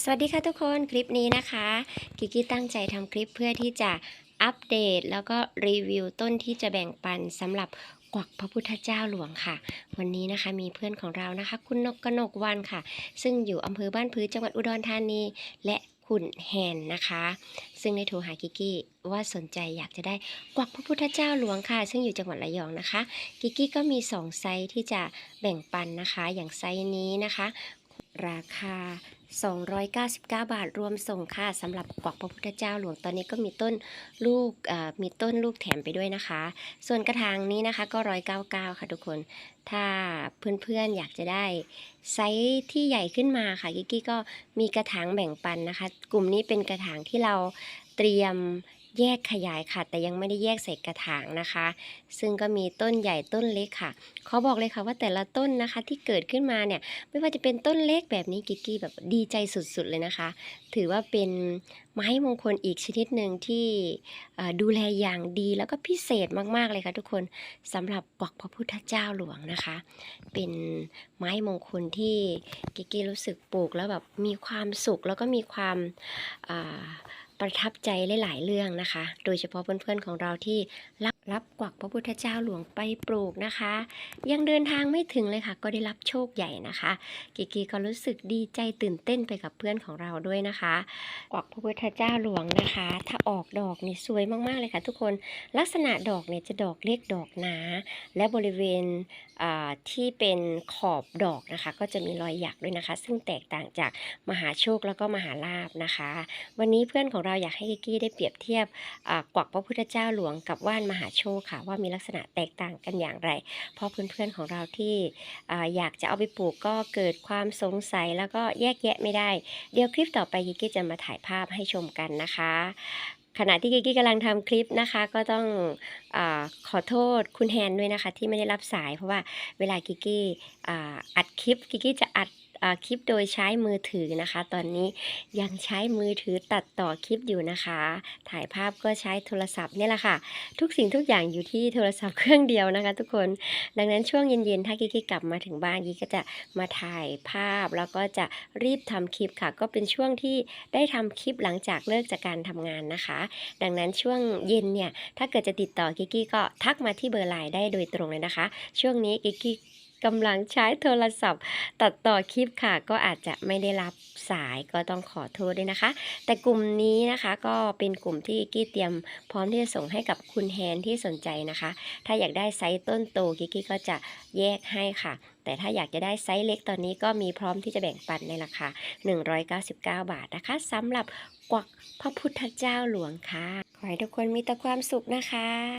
สวัสดีค่ะทุกคนคลิปนี้นะคะกิกี้ตั้งใจทำคลิปเพื่อที่จะอัปเดต แล้วก็รีวิวต้นที่จะแบ่งปันสำหรับกวักพระพุทธเจ้าหลวงค่ะ วันนี้นะคะมีเพื่อนของเรานะคะ คุณนกกนกวันค่ะ ซึ่งอยู่อำเภอบ้านพื้จังหวัดอุดรธานี และคุณแฮนนะคะ ซึ่งได้โทรหากิกกี้ว่าสนใจอยากจะได้กวักพระพุทธเจ้าหลวงค่ะ ซึ่งอยู่จังหวัดระยองนะคะ กิกกี้ก็มีสองไซส์ที่จะแบ่งปันนะคะ อย่างไซส์นี้นะคะ ราคา 299 บาทรวมส่งค่ะสำหรับกวักพระพุทธเจ้าหลวงตอนนี้ก็มีต้นลูกมีต้นลูกแถมไปด้วยนะคะ ส่วนกระถางนี้นะคะก็ 199 ค่ะทุกคน ถ้าเพื่อนๆอยากจะได้ไซส์ที่ใหญ่ขึ้นมาค่ะกิกกี้ก็มีกระถางแบ่งปันนะคะ กลุ่มนี้เป็นกระถางที่เราเตรียม แยกขยายค่ะ แต่ยังไม่ได้แยกใส่กระถางนะคะ ซึ่งก็มีต้นใหญ่ต้นเล็กค่ะเขาบอกเลยค่ะว่าแต่ละต้นนะคะที่เกิดขึ้นมาเนี่ยไม่ว่าจะเป็นต้นเล็กแบบนี้กิกกี้แบบดีใจสุดๆเลยนะคะ ถือว่าเป็นไม้มงคลอีกชนิดหนึ่งที่ดูแลอย่างดีแล้วก็พิเศษมากๆเลยค่ะทุกคนสำหรับกวักพระพุทธเจ้าหลวงนะคะ เป็นไม้มงคลที่กิกกี้รู้สึกปลูกแล้วแบบมีความสุขแล้วก็มีความอ่า ประทับใจหลาย ๆ เรื่องนะคะ โดยเฉพาะเพื่อนๆของเราที่รับ รับกวักพระพุทธเจ้าหลวงไปปลูกนะคะ ยังเดินทางไม่ถึงเลยค่ะ ก็ได้รับโชคใหญ่นะคะ กิกีก็รู้สึกดีใจตื่นเต้นไปกับเพื่อนของเราด้วยนะคะ กวักพระพุทธเจ้าหลวงนะคะ ถ้าออกดอกนี่สวยมากๆเลยค่ะ ทุกคนลักษณะดอกเนี่ยจะดอกเล็กดอกหนา และบริเวณอ่าที่เป็นขอบดอกนะคะ ก็จะมีรอยหยักด้วยนะคะ ซึ่งแตกต่างจากมหาโชคแล้วก็มหาลาบนะคะ วันนี้เพื่อนของเราอยากให้กิกี้ได้เปรียบเทียบอ่ากวักพระพุทธเจ้าหลวงกับว่านมหาโชคค่ะ ว่ามีลักษณะแตกต่างกันอย่างไร เพราะเพื่อนๆของเราที่อยากจะเอาไปปลูกก็เกิดความสงสัยแล้วก็แยกแยะไม่ได้ เดี๋ยวคลิปต่อไปกิกกี้จะมาถ่ายภาพให้ชมกันนะคะ ขณะที่กิกกี้กำลังทำคลิปนะคะ ก็ต้องอขอโทษคุณแฮนด้วยนะคะ ที่ไม่ได้รับสาย เพราะว่าเวลากิกกี้อัดคลิปกิกกี้จะอัด คลิปโดยใช้มือถือนะคะ ตอนนี้ยังใช้มือถือตัดต่อคลิปอยู่นะคะ ถ่ายภาพก็ใช้โทรศัพท์นี่แหละค่ะ ทุกสิ่งทุกอย่างอยู่ที่โทรศัพท์เครื่องเดียวนะคะ ทุกคน ดังนั้นช่วงเย็นๆ ถ้ากิกกี้กลับมาถึงบ้านกิกก็จะมาถ่ายภาพแล้วก็จะรีบทำคลิปค่ะ ก็เป็นช่วงที่ได้ทำคลิปหลังจากเลิกจากการทำงานนะคะ ดังนั้นช่วงเย็นเนี่ย ถ้าเกิดจะติดต่อกิกกี้ก็ทักมาที่เบอร์ไลน์ได้โดยตรงเลยนะคะ ช่วงนี้กิก กำลังใช้โทรศัพท์ ตัดต่อคลิปค่ะ ก็อาจจะไม่ได้รับสายก็ต้องขอโทษด้วยนะคะ แต่กลุ่มนี้นะคะก็เป็นกลุ่มที่กี้เตรียมพร้อมที่จะส่งให้กับคุณแฮนที่สนใจนะคะ ถ้าอยากได้ไซส์ต้นโตกิกกี้ก็จะแยกให้ค่ะ แต่ถ้าอยากจะได้ไซส์เล็กตอนนี้ก็มีพร้อมที่จะแบ่งปันในราคา 199 บาทนะคะสำหรับกวักพระพุทธเจ้าหลวงค่ะ ขอให้ทุกคนมีแต่ความสุขนะคะ